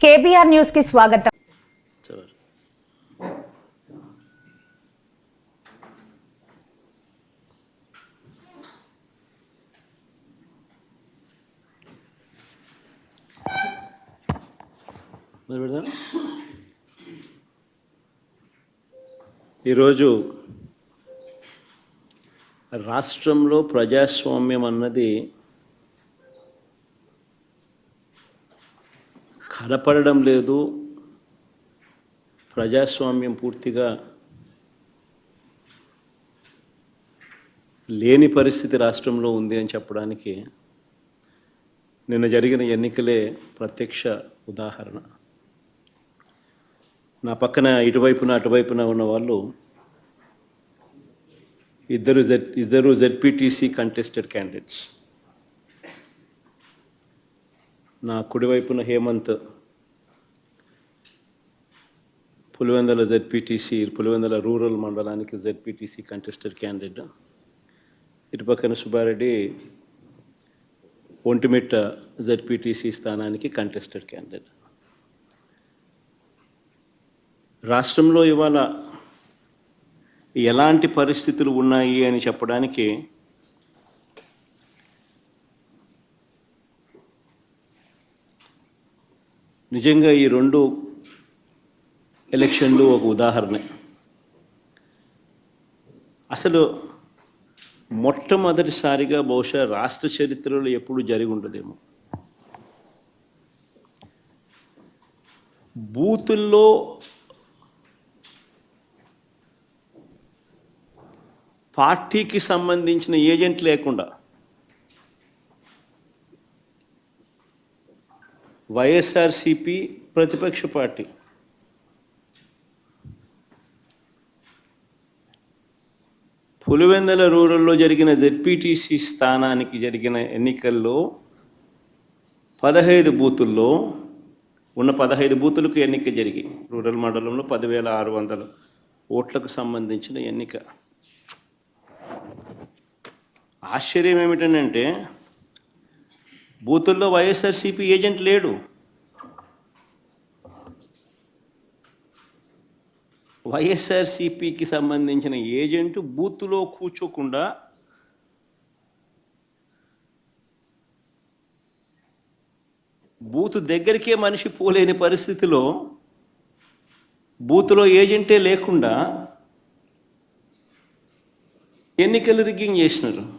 KBR news కి స్వాగతం చలో మొదలు పెడదాం ఈరోజు రాష్ట్రంలో ప్రజాస్వామ్యం అన్నది కనపడడం లేదు. ప్రజాస్వామ్యం పూర్తిగా లేని పరిస్థితి రాష్ట్రంలో ఉంది అని చెప్పడానికి నిన్న జరిగిన ఎన్నికలే ప్రత్యక్ష ఉదాహరణ. నా పక్కన ఇటువైపున అటువైపున ఉన్న వాళ్ళు ఇద్దరు జెడ్ ఇద్దరు జెడ్పీటీసీ కంటెస్టెడ్ క్యాండిడేట్స్ నా కుడివైపున హేమంత్ పులివెందల జెడ్పీటీసీ పులివెందల రూరల్ మండలానికి జెడ్పీటీసీ కంటెస్టెడ్ క్యాండిడేట్ ఇటుపక్కన సుబ్బారెడ్డి ఒంటిమిట్ట జెడ్పీటీసీ స్థానానికి కంటెస్టెడ్ క్యాండిడేట్ రాష్ట్రంలో ఇవాళ ఎలాంటి పరిస్థితులు ఉన్నాయి అని చెప్పడానికి నిజంగా ఈ రెండు ఎలక్షన్లు ఒక ఉదాహరణ. అసలు మొట్టమొదటిసారిగా బహుశా రాష్ట్ర చరిత్రలో ఎప్పుడు జరిగి ఉండదేమో. బూతుల్లో పార్టీకి సంబంధించిన ఏజెంట్ లేకుండా వైఎస్ఆర్సిపి ప్రతిపక్ష పార్టీ. పులివెందల రూరల్లో జరిగిన జెడ్పీటీసీ స్థానానికి జరిగిన ఎన్నికల్లో పదహైదు బూతుల్లో ఉన్న పదహైదు బూతులకు ఎన్నిక జరిగి రూరల్ మండలంలో పదివేల ఆరు వందల ఓట్లకు సంబంధించిన ఎన్నిక. ఆశ్చర్యం ఏమిటంటే బూతుల్లో వైఎస్ఆర్సీపీ ఏజెంట్ లేడు. వైఎస్ఆర్సీపీకి సంబంధించిన ఏజెంట్ బూత్లో కూర్చోకుండా బూత్ దగ్గరికే మనిషి పోలేని పరిస్థితిలో బూత్లో ఏజెంటే లేకుండా ఎన్నికలు రిగ్గింగ్ చేసినారు.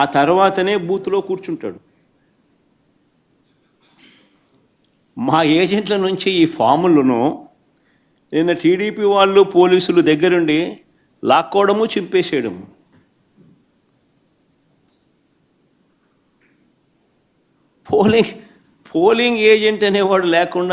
ఆ తర్వాతనే బూత్లో కూర్చుంటాడు. మా ఏజెంట్ల నుంచి ఈ ఫాములను నిన్న టీడీపీ వాళ్ళు పోలీసులు దగ్గరుండి లాక్కోవడము చింపేసేయడము. పోలింగ్ పోలింగ్ ఏజెంట్ అనేవాడు లేకుండా